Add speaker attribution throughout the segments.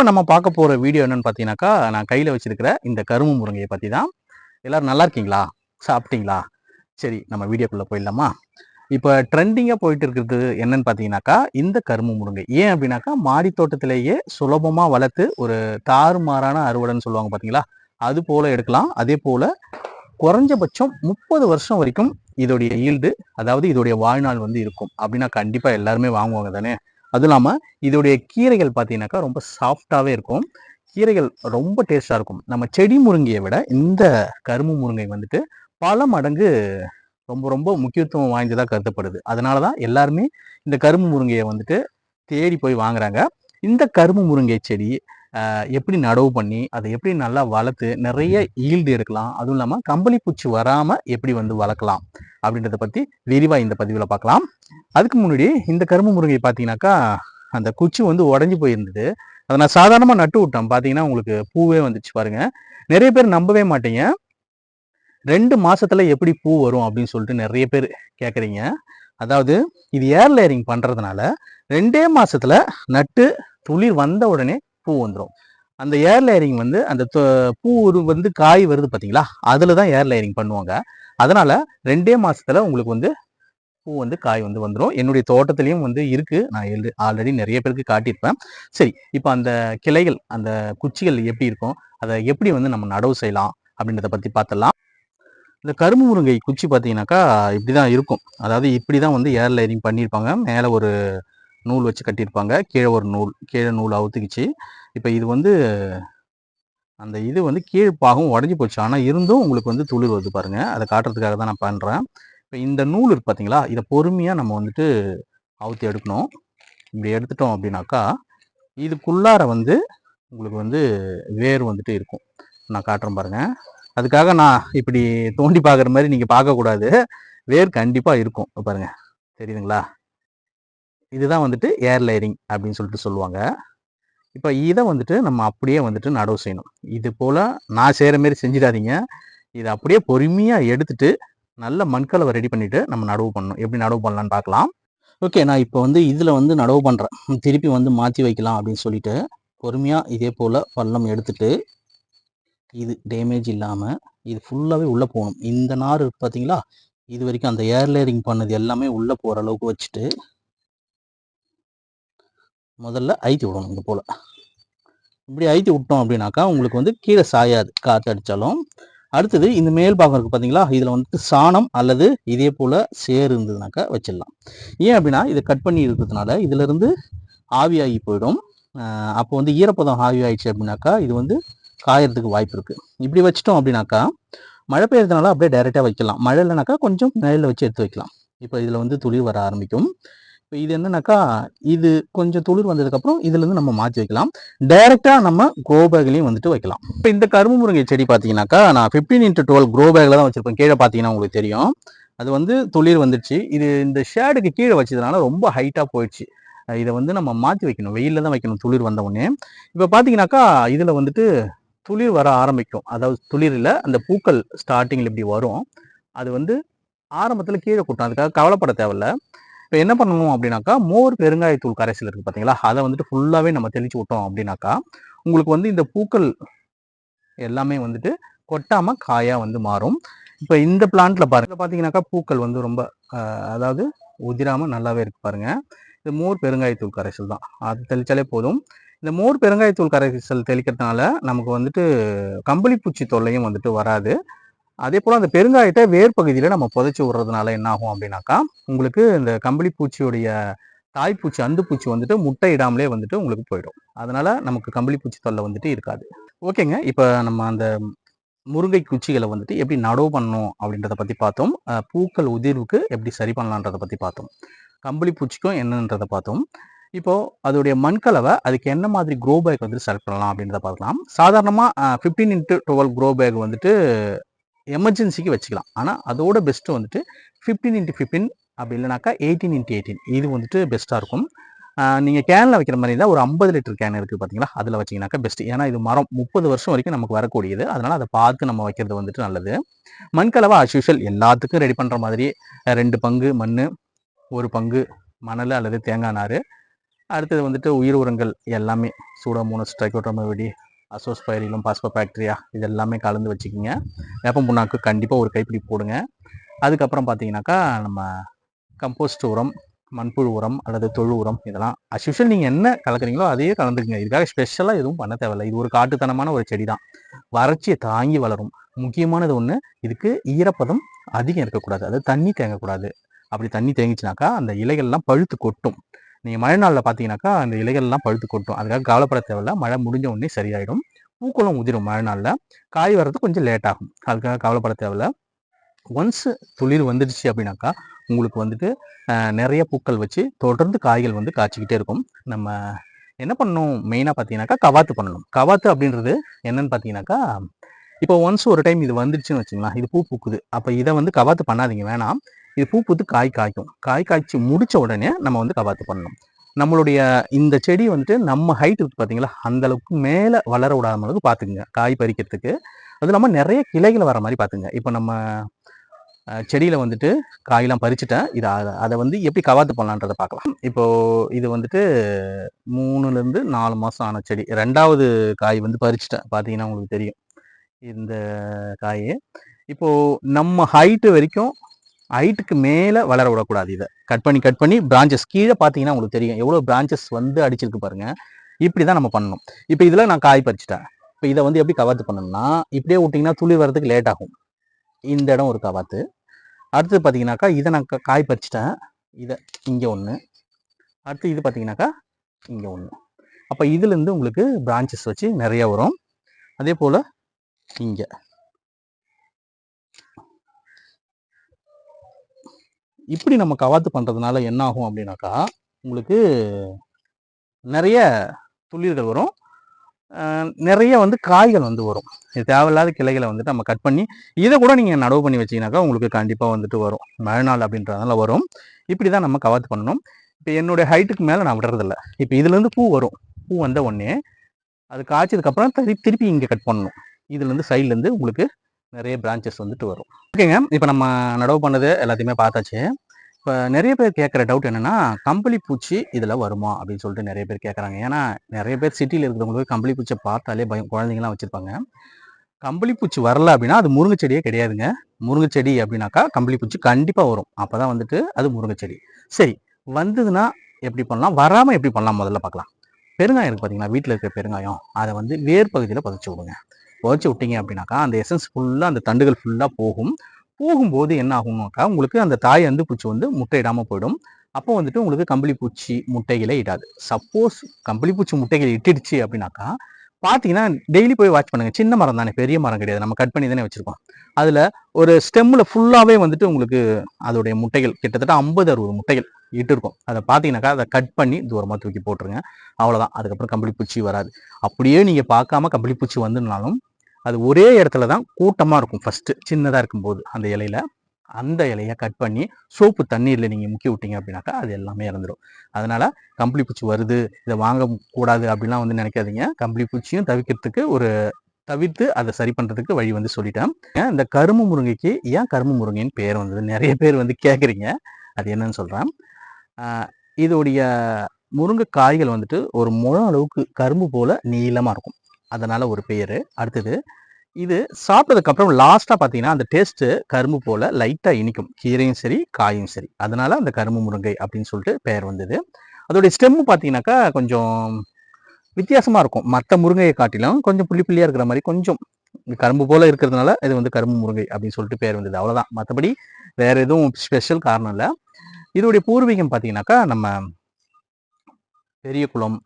Speaker 1: இப்போ நம்ம பார்க்க போகிற வீடியோ என்னன்னு பார்த்தீங்கன்னாக்கா நான் கையில் வச்சிருக்கிற இந்த கரும்பு முருங்கையை பற்றி தான் எல்லாரும் நல்லா இருக்கீங்களா? சாப்பிட்டீங்களா? சரி நம்ம வீடியோக்குள்ளே போயிடலாமா? இப்போ ட்ரெண்டிங்காக போயிட்டு இருக்கிறது என்னன்னு பார்த்தீங்கன்னாக்கா இந்த கரும்பு முருங்கை. ஏன் அப்படின்னாக்கா மாடி தோட்டத்திலேயே சுலபமாக வளர்த்து ஒரு தாறுமாறான அறுவடைன்னு சொல்லுவாங்க பார்த்தீங்களா? அது போல் எடுக்கலாம். அதே போல் குறைஞ்சபட்சம் முப்பது வருஷம் வரைக்கும் இதோடைய ஈல்டு அதாவது இதோடைய வாழ்நாள் வந்து இருக்கும். அப்படின்னா கண்டிப்பாக எல்லாருமே வாங்குவாங்க தானே? அதுவும் இல்லாமல் இதோடைய கீரைகள் பார்த்தீங்கன்னாக்கா ரொம்ப சாஃப்டாகவே இருக்கும். கீரைகள் ரொம்ப டேஸ்ட்டாக இருக்கும். நம்ம செடி முருங்கையை விட இந்த கரும்பு முருங்கை வந்துட்டு பல மடங்கு ரொம்ப ரொம்ப முக்கியத்துவம் வாய்ந்ததாக கருதப்படுது. அதனால தான் எல்லாருமே இந்த கரும்பு முருங்கையை வந்துட்டு தேடி போய் வாங்குறாங்க. இந்த கரும்பு முருங்கை செடி எப்படி நடவு பண்ணி அதை எப்படி நல்லா வளர்த்து நிறைய ஈல்டு எடுக்கலாம். அதுவும் இல்லாமல் கம்பளி பூச்சி வராமல் எப்படி வந்து வளர்க்கலாம் அப்படின்றத பற்றி விரிவாக இந்த பதிவில் பார்க்கலாம். அதுக்கு முன்னாடி இந்த கரும்பு முருங்கை பார்த்தீங்கன்னாக்கா அந்த குச்சி வந்து உடஞ்சி போயிருந்தது. அதை நான் சாதாரணமாக நட்டு விட்டேன். பார்த்தீங்கன்னா உங்களுக்கு பூவே வந்துச்சு பாருங்க. நிறைய பேர் நம்பவே மாட்டீங்க. ரெண்டு மாசத்துல எப்படி பூ வரும் அப்படின்னு சொல்லிட்டு நிறைய பேர் கேட்குறீங்க. அதாவது இது ஏர் லேயரிங் பண்றதுனால ரெண்டே மாசத்துல நட்டு துளிர் வந்த உடனே பூ வந்துடும் அந்த ஏர் லேயரிங் வந்து அந்த தொ- பூ ஒரு வந்து காய் வருது பார்த்தீங்களா அதில் தான் ஏர் லேயரிங் பண்ணுவாங்க. அதனால் ரெண்டே மாதத்தில் உங்களுக்கு வந்து பூ வந்து காய் வந்து வந்துடும் என்னுடைய தோட்டத்துலேயும் வந்து இருக்குது நான் ஆல்ரெடி நிறைய பேருக்கு காட்டியிருப்பேன். சரி இப்போ அந்த கிளைகள் அந்த குச்சிகள் எப்படி இருக்கும்? அதை எப்படி வந்து நம்ம நடவு செய்யலாம்? அப்படின்றத பற்றி பார்த்துடலாம் இந்த கரும்பு முருங்கை குச்சி பார்த்தீங்கன்னாக்கா இப்படி தான் இருக்கும். அதாவது இப்படி தான் வந்து ஏர் லைனிங் பண்ணியிருப்பாங்க. மேலே ஒரு நூல் வச்சு கட்டியிருப்பாங்க. கீழே ஒரு நூல் கீழே நூல் அவுத்துக்கிச்சு. இப்போ இது வந்து அந்த இது வந்து கீழ் பாகம் உடஞ்சி போச்சு. ஆனால் இருந்தும் உங்களுக்கு வந்து துளிர் வருது பாருங்கள் அதை காட்டுறதுக்காக தான் நான் பண்ணுறேன் இப்போ இந்த நூல் இருக்கு பார்த்தீங்களா இதை பொறுமையாக நம்ம வந்துட்டு அவுத்து எடுக்கணும். இப்படி எடுத்துட்டோம் அப்படின்னாக்கா இதுக்குள்ளார வந்து உங்களுக்கு வந்து வேர் வந்துட்டு இருக்கும். நான் காட்டுறேன் பாருங்கள் அதுக்காக நான் இப்படி தோண்டி பார்க்குற மாதிரி நீங்கள் பார்க்கக்கூடாது வேர் கண்டிப்பாக இருக்கும். பாருங்கள் தெரியுதுங்களா? இதுதான் வந்துட்டு ஏர் லேயரிங் அப்படின்னு சொல்லிட்டு சொல்லுவாங்க. இப்போ இதை வந்துட்டு நம்ம அப்படியே வந்துட்டு நடவு செய்யணும். இது போல் நான் செய்கிற மாரி செஞ்சிடாதீங்க. இதை அப்படியே பொறுமையாக எடுத்துட்டு நல்ல மண்கலவை ரெடி பண்ணிவிட்டு நம்ம நடவு பண்ணணும். எப்படி நடவு பண்ணலான்னு பார்க்கலாம். ஓகே நான் இப்போ வந்து இதில் வந்து நடவு பண்ணுறேன் திருப்பி வந்து மாற்றி வைக்கலாம் அப்படின்னு சொல்லிட்டு பொறுமையாக இதே போல் பள்ளம் எடுத்துட்டு இது டேமேஜ் இல்லாமல் இது ஃபுல்லாகவே உள்ளே போகணும். இந்த நார் பார்த்தீங்களா இது வரைக்கும் அந்த ஏர் லேயரிங் பண்ணது எல்லாமே உள்ளே போகிற அளவுக்கு வச்சுட்டு முதல்ல ஐத்தி விடணும் இது போல். இப்படி ஐத்தி விட்டோம் அப்படின்னாக்கா உங்களுக்கு வந்து கீழே சாயாது காற்று அடித்தாலும் அடுத்தது இந்த மேல் பாகம் இருக்குது பார்த்தீங்களா இதில் வந்துட்டு சாணம் அல்லது இதே போல் சேர் இருந்ததுனாக்கா வச்சிடலாம். ஏன் அப்படின்னா இதை கட் பண்ணி இருக்கிறதுனால இதிலிருந்து ஆவியாகி போயிடும். அப்போ வந்து ஈரப்பதம் ஆவி ஆயிடுச்சு அப்படின்னாக்கா இது வந்து காயறதுக்கு வாய்ப்பு இருக்குது இப்படி வச்சிட்டோம் அப்படின்னாக்கா மழை பெய்யறதுனால அப்படியே டைரெக்டாக வைக்கலாம். மழை இல்லைனாக்கா கொஞ்சம் நிழல்ல வச்சு எடுத்து வைக்கலாம். இப்போ இதில் வந்து துளிர் வர ஆரம்பிக்கும். இப்போ இது என்னன்னாக்கா இது கொஞ்சம் துளிர் வந்ததுக்கப்புறம் இதுலேருந்து நம்ம மாற்றி வைக்கலாம். டைரெக்டாக நம்ம க்ரோ பேக்லேயும் வந்துட்டு வைக்கலாம். இப்போ இந்த கரும்பு முருங்கை செடி பார்த்தீங்கன்னாக்கா நான் ஃபிஃப்டீன் இன்ட்டு டுவெல் க்ரோ பேக்கில் தான் வச்சுருப்பேன். கீழே பார்த்தீங்கன்னா உங்களுக்கு தெரியும். அது வந்து துளிர் வந்துடுச்சு இது இந்த ஷேடுக்கு கீழே வச்சதுனால ரொம்ப ஹைட்டாக போயிடுச்சு. இதை வந்து நம்ம மாற்றி வைக்கணும். வெயிலில் தான் வைக்கணும் துளிர் வந்த உடனே. இப்போ பார்த்தீங்கன்னாக்கா இதில் வந்துட்டு துளிர் வர ஆரம்பிக்கும். அதாவது துளிரில் அந்த பூக்கள் ஸ்டார்டிங்கில் இப்படி வரும். அது வந்து ஆரம்பத்தில் கீழே கொட்டும். அதுக்காக கவலைப்பட தேவையில்ல. இப்போ என்ன பண்ணணும் அப்படின்னாக்கா மோர் பெருங்காயத்தூள் கரைசல் இருக்குது பார்த்தீங்களா அதை வந்துட்டு ஃபுல்லாகவே நம்ம தெளிச்சு விட்டோம் அப்படின்னாக்கா உங்களுக்கு வந்து இந்த பூக்கள் எல்லாமே வந்துட்டு கொட்டாமல் காயாக வந்து மாறும். இப்போ இந்த பிளான்ட்ல பாருங்க பார்த்தீங்கன்னாக்கா பூக்கள் வந்து ரொம்ப அதாவது உதிராமல் நல்லாவே இருக்கு பாருங்க. இது மோர் பெருங்காயத்தூள் கரைசல் தான். அது தெளித்தாலே போதும். இந்த மோர் பெருங்காயத்தூள் கரைசல் தெளிக்கிறதுனால நமக்கு வந்துட்டு கம்பளி பூச்சி தொல்லையும் வந்துட்டு வராது. அதே போல் அந்த பெருங்காயத்தை வேர் பகுதியில் நம்ம புதைச்சி விடுறதுனால என்ன ஆகும் அப்படின்னாக்கா உங்களுக்கு இந்த கம்பளி பூச்சியுடைய தாய்ப்பூச்சி அந்து பூச்சி வந்துட்டு முட்டை இடாமலே வந்துட்டு உங்களுக்கு போயிடும். அதனால நமக்கு கம்பளி பூச்சி தொல்லை வந்துட்டு இருக்காது. ஓகேங்க. இப்போ நம்ம அந்த முருங்கை குச்சிகளை வந்துட்டு எப்படி நடவு பண்ணணும் அப்படின்றத பற்றி பார்த்தோம். பூக்கள் உதிர்வுக்கு எப்படி சரி பண்ணலான்றத பற்றி பார்த்தோம். கம்பளி பூச்சிக்கும் என்னன்றதை பார்த்தோம். இப்போ அதோடைய மண்கலவை அதுக்கு என்ன மாதிரி க்ரோ பேக் வந்துட்டு செலக்ட் பண்ணலாம் அப்படின்றத பார்க்கலாம். சாதாரணமாக fifteen into twelve grow bag வந்துட்டு எமர்ஜென்சிக்கு வச்சுக்கலாம். ஆனால் அதோட பெஸ்ட்டு வந்துட்டு ஃபிஃப்டீன் இன்ட்டு ஃபிஃப்டின் அப்படி இல்லைனாக்கா எயிட்டீன் இன்ட்டு எயிட்டீன் இது வந்துட்டு பெஸ்ட்டாக இருக்கும். நீங்கள் கேனில் வைக்கிற மாதிரி இருந்தால் ஒரு ஐம்பது லிட்டர் கேன் இருக்குது பார்த்தீங்களா அதில் வச்சிங்கனாக்கா பெஸ்ட் ஏன்னா இது மரம் முப்பது வருஷம் வரைக்கும் நமக்கு வரக்கூடியது. அதனால் அதை பார்த்து நம்ம வைக்கிறது வந்துட்டு நல்லது. மண்கலவை as எல்லாத்துக்கும் ரெடி பண்ணுற மாதிரி ரெண்டு பங்கு மண் ஒரு பங்கு மணல் அல்லது தேங்காய் நார். அடுத்தது வந்துட்டு உயிர் உரங்கள் எல்லாமே. சூடோமோனஸ் ட்ரைகோட்ரோமோவிடி அசோஸ்பைரிலும் பாஸ்போபாக்டீரியா இது எல்லாமே கலந்து வச்சுக்கிங்க. வேப்பம் புண்ணாக்கு கண்டிப்பாக ஒரு கைப்பிடி போடுங்க. அதுக்கப்புறம் பார்த்தீங்கன்னாக்கா நம்ம கம்போஸ்ட் உரம் மண்புழு உரம் அல்லது தொழு உரம் இதெல்லாம். அஸ்யூஷுவல் நீங்கள் என்ன கலக்குறீங்களோ அதையே கலந்துக்குங்க. இதுக்காக ஸ்பெஷலாக எதுவும் பண்ண தேவையில்லை. இது ஒரு காட்டுத்தனமான ஒரு செடி தான். வறட்சியை தாங்கி வளரும். முக்கியமானது ஒன்று இதுக்கு ஈரப்பதம் அதிகம் இருக்கக்கூடாது. அதாவது தண்ணி தேங்கக்கூடாது. அப்படி தண்ணி தேங்கிச்சுனாக்கா அந்த இலைகள்லாம் பழுத்து கொட்டும். நீங்கள் மழை நாளில் பார்த்தீங்கன்னாக்கா அந்த இலைகள்லாம் பழுத்து கொட்டும். அதுக்காக கவலைப்பட தேவையில்ல. மழை முடிஞ்ச உடனே சரியாயிடும். பூக்களும் உதிரும் மழை நாளில். காய் வர்றது கொஞ்சம் லேட் ஆகும். அதுக்காக கவலைப்பட தேவையில்ல. ஒன்ஸ் துளிர் வந்துடுச்சு அப்படின்னாக்கா உங்களுக்கு வந்துட்டு நிறைய பூக்கள் வச்சு தொடர்ந்து காய்கள் வந்து காய்ச்சிக்கிட்டே இருக்கும். நம்ம என்ன பண்ணணும்? மெயினாக பார்த்தீங்கன்னாக்கா கவாத்து பண்ணணும். கவாத்து அப்படின்றது என்னன்னு பார்த்தீங்கன்னாக்கா இப்போ ஒன்ஸ் ஒரு டைம் இது வந்துடுச்சுன்னு வச்சுங்களா இது பூ பூக்குது. அப்போ இதை வந்து கவாத்து பண்ணாதீங்க. வேணாம். இது பூ பூத்து காய் காய்க்கும். காய் காய்ச்சி முடித்த உடனே நம்ம வந்து கவாத்து பண்ணணும். நம்மளுடைய இந்த செடி வந்துட்டு நம்ம ஹைட் பார்த்தீங்களா அந்த அளவுக்கு மேலே வளர விடாத அளவுக்கு பார்த்துக்குங்க காய் பறிக்கிறதுக்கு. அதுவும் இல்லாமல் நிறைய கிளைகள் வர மாதிரி பார்த்துங்க இப்போ நம்ம செடியில் வந்துட்டு காயெல்லாம் பறிச்சுட்டேன். இது அதை அதை வந்து எப்படி கவாத்து பண்ணலான்றதை பார்க்கலாம் இப்போ இது வந்துட்டு மூணுலேருந்து நாலு மாதம் ஆன செடி. ரெண்டாவது காய் வந்து பறிச்சுட்டேன். பார்த்தீங்கன்னா உங்களுக்கு தெரியும். இந்த காய். இப்போது நம்ம ஹைட்டு வரைக்கும் ஹைட்டுக்கு மேலே வளர விடக்கூடாது இதை. கட் பண்ணி கட் பண்ணி பிரான்ச்சஸ் கீழே பார்த்தீங்கன்னா உங்களுக்கு தெரியும். எவ்வளோ பிரான்ச்சஸ் வந்து அடிச்சிருக்கு பாருங்க. இப்படி தான் நம்ம பண்ணணும். இப்போ இதில் நான் காய் பறிச்சிட்டேன். இப்போ இதை வந்து எப்படி கவாத்து பண்ணணும்னா இப்படியே விட்டிங்கன்னா துளிர் வர்றதுக்கு லேட் ஆகும். இந்த இடம் ஒரு கவாத்து. அடுத்து பார்த்தீங்கன்னாக்கா இதை நான் காய் பறிச்சிட்டேன். இதை இங்கே ஒன்று அடுத்து இது பார்த்தீங்கன்னாக்கா இங்கே ஒன்று அப்போ இதுலேருந்து உங்களுக்கு பிரான்ச்சஸ் வச்சு நிறைய வரும். அதே போல் இங்கே. இப்படி நம்ம கவாத்து பண்ணுறதுனால என்ன ஆகும் அப்படின்னாக்கா உங்களுக்கு நிறைய துளிர்கள் வரும். நிறைய வந்து காய்கள் வந்து வரும். இது தேவையில்லாத கிளைகளை வந்துட்டு நம்ம கட் பண்ணி இதை கூட நீங்கள் நடவு பண்ணி வச்சீங்கன்னாக்கா உங்களுக்கு கண்டிப்பாக வந்துட்டு வரும். மழை நாள் அப்படின்றதுனால வரும். இப்படி தான் நம்ம கவாத்து பண்ணணும். இப்போ என்னுடைய ஹைட்டுக்கு மேலே நான் விடுறதில்ல. இப்போ இதுலேருந்து பூ வரும். பூ வந்த உடனே அது காய்ச்சதுக்கப்புறம் திருப்பி திருப்பி இங்கே கட் பண்ணணும். இதுலேருந்து சைட்லேருந்து உங்களுக்கு நிறைய பிரான்ச்சஸ் வந்துட்டு வரும். ஓகேங்க. இப்போ நம்ம நடவு பண்ணது எல்லாத்தையுமே பார்த்தாச்சு. இப்போ நிறைய பேர் கேட்குற டவுட் என்னன்னா கம்பளி பூச்சி இதில் வருமா? அப்படின்னு சொல்லிட்டு நிறைய பேர் கேட்குறாங்க. ஏன்னா நிறைய பேர் சிட்டியில் இருக்கிறவங்களுக்கு கம்பளி பூச்சியை பார்த்தாலே பயம் குழந்தைங்களாம் வச்சுருப்பாங்க. கம்பளி பூச்சி வரல அப்படின்னா அது முருங்கை செடியே கிடையாதுங்க. முருங்கை செடி அப்படின்னாக்கா கம்பளி பூச்சி கண்டிப்பாக வரும். அப்போ தான் வந்துட்டு அது முருங்கை செடி. சரி வந்ததுன்னா எப்படி பண்ணலாம்? வராமல் எப்படி பண்ணலாம்? முதல்ல பார்க்கலாம். பெருங்காயம் இருக்குது பார்த்தீங்களா வீட்டில் இருக்கிற பெருங்காயம். அதை வந்து வேர் பகுதியில் புதைச்சி விடுங்க. புதைச்சி விட்டீங்க அப்படின்னாக்கா அந்த எசன்ஸ் ஃபுல்லாக அந்த தண்டுகள் ஃபுல்லாக போகும். போகும்போது என்ன ஆகும்னாக்கா உங்களுக்கு அந்த தாய் வந்து பூச்சி வந்து முட்டையிடாமல் போயிடும். அப்போ வந்துட்டு உங்களுக்கு கம்பளி பூச்சி முட்டைகளே இடாது. சப்போஸ் கம்பளி பூச்சி முட்டைகள் இட்டுடுச்சு அப்படின்னாக்கா பார்த்தீங்கன்னா டெய்லி போய் வாட்ச் பண்ணுங்க. சின்ன மரம் தானே பெரிய மரம் கிடையாது. நம்ம கட் பண்ணி தானே வச்சுருக்கோம். அதில் ஒரு ஸ்டெம்மில் ஃபுல்லாகவே வந்துட்டு உங்களுக்கு அதோடைய முட்டைகள் கிட்டத்தட்ட ஐம்பது அறுபது முட்டைகள் இட்டு இருக்கும் அதை பார்த்தீங்கன்னாக்கா அதை கட் பண்ணி தூரமாக தூக்கி போட்டுருங்க. அவ்வளோதான் அதுக்கப்புறம் கம்பளி பூச்சி வராது. அப்படியே நீங்கள் பார்க்காம கம்பளி பூச்சி வந்துனாலும் அது ஒரே இடத்துல தான் கூட்டமாக இருக்கும். ஃபஸ்ட்டு சின்னதாக இருக்கும்போது அந்த இலையில அந்த இலையை கட் பண்ணி சோப்பு தண்ணீரில் நீங்கள் முக்கி விட்டீங்க அப்படின்னாக்கா அது எல்லாமே இறந்துடும் அதனால் கம்பளி பூச்சி வருது இதை வாங்க கூடாது அப்படிலாம் வந்து நினைக்காதீங்க. கம்பளி பூச்சியும் தவிர்க்கிறதுக்கு ஒரு தவிர்த்து அதை சரி பண்ணுறதுக்கு வழி வந்து சொல்லிட்டேன். இந்த கரும்பு முருங்கைக்கு ஏன் கரும்பு முருங்கைன்னு பேர் வந்தது? நிறைய பேர் வந்து கேட்குறீங்க அது என்னன்னு சொல்கிறேன் இதோடைய முருங்கை காய்கள் வந்துட்டு ஒரு முழம் அளவுக்கு கரும்பு போல நீளமாக இருக்கும். அதனால் ஒரு பெயர் அடுத்தது இது சாப்பிட்டதுக்கு அப்புறம் லாஸ்ட்டாக பார்த்தீங்கன்னா அந்த டேஸ்ட்டு கரும்பு போல் லைட்டாக இனிக்கும். கீரையும் சரி காயும் சரி. அதனால அந்த கரும்பு முருங்கை அப்படின்னு சொல்லிட்டு பெயர் வந்தது. அதோடைய ஸ்டெம்மு பார்த்தீங்கன்னாக்கா கொஞ்சம் வித்தியாசமாக இருக்கும். மற்ற முருங்கையை காட்டிலும் கொஞ்சம் புள்ளி புள்ளியாக இருக்கிற மாதிரி கொஞ்சம் கரும்பு போல் இருக்கிறதுனால இது வந்து கரும்பு முருங்கை அப்படின்னு சொல்லிட்டு பேர் வந்தது. அவ்வளோதான் மற்றபடி வேறு எதுவும் ஸ்பெஷல் காரணம் இல்லை. இதோடைய பூர்வீகம் பார்த்தீங்கன்னாக்கா நம்ம பெரிய குளம்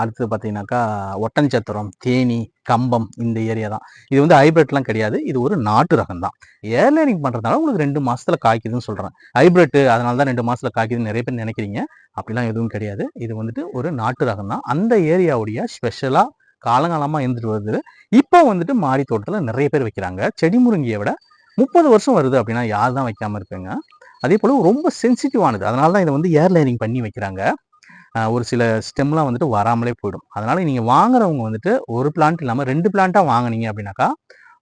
Speaker 1: அடுத்து பார்த்தீங்கன்னாக்கா ஒட்டன்சத்திரம் தேனி கம்பம் இந்த ஏரியா தான். இது வந்து ஹைபிரிட்லாம் கிடையாது. இது ஒரு நாட்டு ரகம் தான். ஏர்லைனிங் பண்ணுறதுனால உங்களுக்கு ரெண்டு மாதத்தில் காய்க்குதுன்னு சொல்கிறேன் ஹைபிரிட் அதனால தான் ரெண்டு மாதத்தில் காய்க்குதுன்னு நிறைய பேர் நினைக்கிறீங்க. அப்படிலாம் எதுவும் கிடையாது. இது வந்துட்டு ஒரு நாட்டு ரகம் தான். அந்த ஏரியாவுடைய ஸ்பெஷலாக காலங்காலமாக இருந்துட்டு வருது. இப்போ வந்துட்டு மாடி தோட்டத்தில் நிறைய பேர் வைக்கிறாங்க. செடி முருங்கியை விட முப்பது வருஷம் வருது அப்படின்னா யார் தான் வைக்காமல் இருக்குங்க? அதே போல் ரொம்ப சென்சிட்டிவானது அதனால தான் இதை வந்து ஏர்லைனிங் பண்ணி வைக்கிறாங்க. ஒரு சில ஸ்டெம்லாம் வந்துட்டு வராமலே போயிடும். அதனால் நீங்கள் வாங்குறவங்க வந்துட்டு ஒரு பிளான்ட் இல்லாமல் ரெண்டு பிளான்ட்டாக வாங்குனீங்க அப்படின்னாக்கா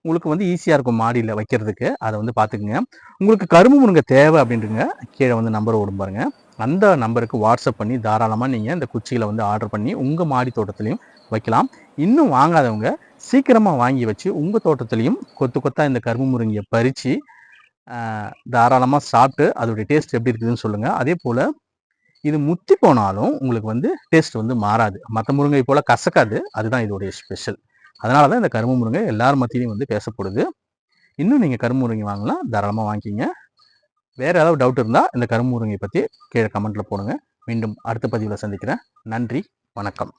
Speaker 1: உங்களுக்கு வந்து ஈஸியாக இருக்கும் மாடியில் வைக்கிறதுக்கு. அதை வந்து பார்த்துக்குங்க. உங்களுக்கு கரும்பு முருங்கை தேவை அப்படின்றங்க கீழே வந்து நம்பர் ஓடும் பாருங்கள் அந்த நம்பருக்கு வாட்ஸ்அப் பண்ணி தாராளமாக நீங்கள் இந்த குச்சிகளை வந்து ஆர்டர் பண்ணி உங்கள் மாடி தோட்டத்துலையும் வைக்கலாம். இன்னும் வாங்காதவங்க சீக்கிரமாக வாங்கி வச்சு உங்கள் தோட்டத்துலேயும் கொத்து கொத்தாக இந்த கரும்பு முருங்கையை பறித்து தாராளமாக சாப்பிட்டு அதோடைய டேஸ்ட் எப்படி இருக்குதுன்னு சொல்லுங்கள் அதே போல் இது முத்தி போனாலும் உங்களுக்கு வந்து டேஸ்ட் வந்து மாறாது. மற்ற முருங்கை போல் கசக்காது. அதுதான் இதோடைய ஸ்பெஷல் அதனால தான் இந்த கரும்பு முருங்கை எல்லார் மத்தியிலையும் வந்து பேசப்படுது. இன்னும் நீங்கள் கரும்பு முருங்கை வாங்கலாம் தாராளமாக வாங்கிக்கிங்க. வேறு ஏதாவது டவுட் இருந்தால் இந்த கரும்பு முருங்கை பற்றி கீழே கமெண்ட்டில் போடுங்க. மீண்டும் அடுத்த பதிவில் சந்திக்கிறேன். நன்றி வணக்கம்.